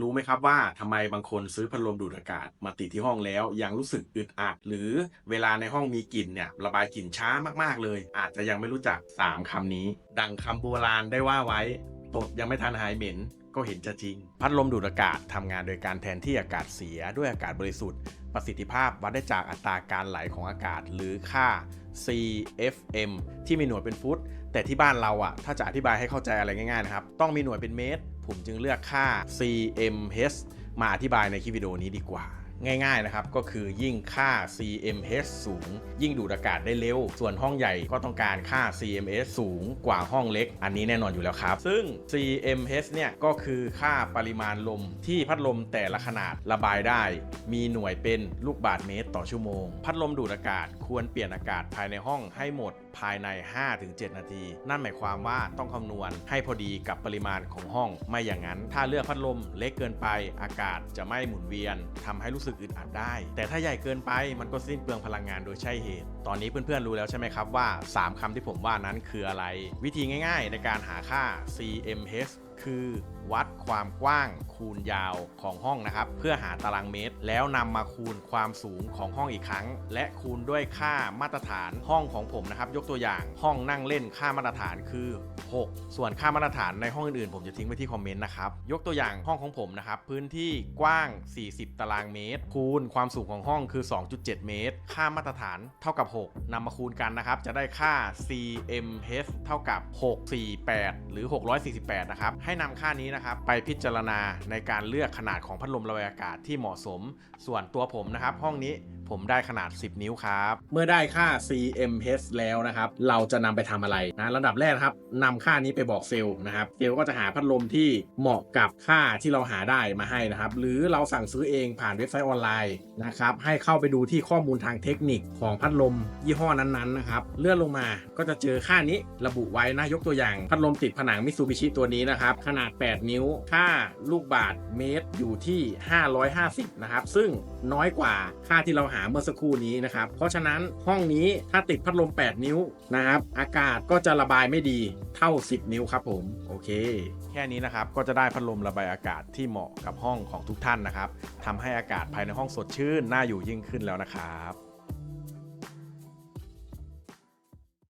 รู้ไหมครับว่าทำไมบางคนซื้อพัดลมดูดอากาศมาติดที่ห้องแล้ว ยังรู้สึกอึดอัด หรือเวลาในห้องมีกลิ่นเนี่ยระบายกลิ่นช้ามากๆเลย อาจจะยังไม่รู้จัก 3คำนี้ ดังคำโบราณได้ว่าไว้ ตดยังไม่ทันหายเหม็นก็เห็นจะจริง พัดลมดูดอากาศทำงานโดยการแทนที่อากาศเสียด้วยอากาศบริสุทธิ์ ประสิทธิภาพวัดได้จากอัตราการไหลของอากาศหรือค่า CFM ที่มีหน่วยเป็นฟุต แต่ที่บ้านเราอะถ้าจะอธิบายให้เข้าใจอะไรง่ายๆนะครับ ต้องมีหน่วยเป็นเมตร ผมจึงเลือกค่า CMH มาอธิบายในคลิปวิดีโอนี้ดีกว่า ง่ายๆนะครับก็คือยิ่งค่า CMH สูง ยิ่งดูดอากาศได้เร็ว ส่วนห้องใหญ่ก็ต้องการค่า CMH สูงกว่าห้องเล็ก อันนี้แน่นอนอยู่แล้วครับ ซึ่ง CMH เนี่ยก็คือค่าปริมาณลมที่พัดลมแต่ละขนาดระบายได้ มีหน่วยเป็นลูกบาศก์เมตรต่อชั่วโมง พัดลมดูดอากาศควรเปลี่ยนอากาศภายในห้องให้หมด ภายใน 5-7 นาที นั่นหมายความว่าต้องคำนวณให้พอดีกับปริมาณของห้อง ไม่อย่างนั้น ถ้าเลือกพัดลมเล็กเกินไปอากาศจะไม่หมุนเวียนทำให้รู้สึกอึดอัดได้ แต่ถ้าใหญ่เกินไปมันก็สิ้นเปลืองพลังงานโดยใช่เหตุ ตอนนี้เพื่อนๆรู้แล้วใช่ไหมครับว่า 3คำที่ผมว่านั้นคืออะไร วิธีง่าย ๆ ในการหาค่า CMH คือวัดความกว้างคูณยาวของห้องนะครับ เพื่อหาตารางเมตร แล้วนำมาคูณความสูงของห้องอีกครั้ง และคูณด้วยค่ามาตรฐานห้องของผมนะครับ ยกตัวอย่างห้องนั่งเล่นค่ามาตรฐานคือ 6 ส่วนค่ามาตรฐานในห้องอื่นๆ ผมจะทิ้งไว้ที่คอมเมนต์นะครับ ยกตัวอย่างห้องของผมนะครับ พื้นที่กว้าง 40 ตารางเมตร คูณความสูงของห้องคือ 2.7 เมตร ค่ามาตรฐานเท่ากับ 6นำมาคูณกันนะครับ จะได้ค่า CMH เท่ากับ 648 หรือ 648 นะครับให้นำค่านี้นะครับไปพิจารณาในการเลือกขนาดของพัดลมระบายอากาศที่เหมาะสม ส่วนตัวผมนะครับห้องนี้ ผมได้ขนาด 10 นิ้วครับ เมื่อได้ค่า CMH แล้วนะครับ เราจะนำไปทำอะไรนะระดับแรกนะครับนำค่านี้ไปบอกเซลล์นะครับ เซลล์ก็จะหาพัดลมที่เหมาะกับค่าที่เราหาได้มาให้นะครับ หรือเราสั่งซื้อเองผ่านเว็บไซต์ออนไลน์นะครับ ให้เข้าไปดูที่ข้อมูลทางเทคนิคของพัดลมยี่ห้อนั้นๆนะครับ เลื่อนลงมาก็จะเจอค่านี้ระบุไว้นะยกตัวอย่าง พัดลมติดผนังมิซูบิชิตัวนี้นะครับ ขนาด 8 นิ้ว ค่าลูกบาศก์เมตรอยู่ที่ 550 นะครับ ซึ่งน้อยกว่าค่าที่เราหาเมื่อสักครู่นี้นะครับ เพราะฉะนั้นห้องนี้ถ้าติดพัดลม 8 นิ้วนะครับ อากาศก็จะระบายไม่ดีเท่า 10 นิ้วครับผมโอเค แค่นี้นะครับก็จะได้พัดลมระบายอากาศที่เหมาะกับห้องของทุกท่านนะครับทำให้อากาศภายในห้องสดชื่นน่าอยู่ยิ่งขึ้นแล้วนะครับ